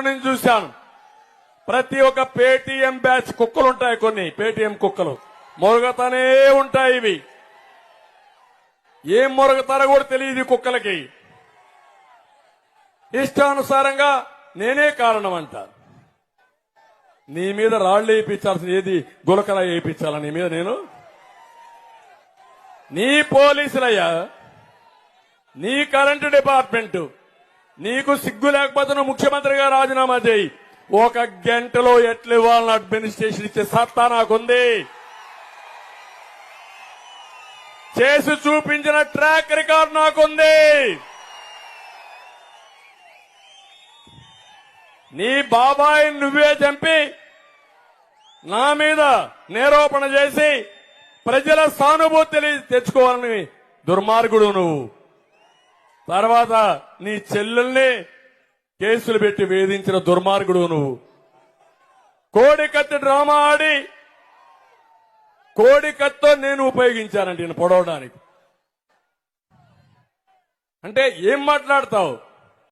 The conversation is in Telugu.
నేను చూశాను. ప్రతి ఒక్క పేటీఎం బ్యాచ్ కుక్కలు ఉంటాయి కొన్ని పేటీఎం కుక్కలు. మొరగతానే ఉంటాయి ఇవి. ఏం మొరగతారో కూడా తెలియదు కుక్కలకి. ఇష్టానుసారంగా నేనే కారణం అంట నీ మీద రాళ్ళు వేయించాల్సిన ఏది గులకల వేయించాల నీ మీద నేను? నీ పోలీసులయ్యా నీ కరెంటు డిపార్ట్మెంట్. నీకు సిగ్గు లేకపోతే ముఖ్యమంత్రిగా రాజీనామా చేయి. ఒక గంటలో ఎట్లు ఇవ్వాలని అడ్మినిస్ట్రేషన్ ఇచ్చే సత్తా నాకుంది. చేసి చూపించిన ట్రాక్ రికార్డ్ నాకుంది. నీ బాబాయ్ నువ్వే చంపి నా మీద నేరోపణ చేసి ప్రజల సానుభూతి తెచ్చుకోవాలని దుర్మార్గుడు నువ్వు. తర్వాత నీ చెల్లెల్ని కేసులు పెట్టి వేధించిన దుర్మార్గుడు నువ్వు. కోడికత్తి డ్రామా ఆడి కోడికత్తో నేను ఉపయోగించానండి నేను పొడవడానికి. అంటే ఏం మాట్లాడతావు?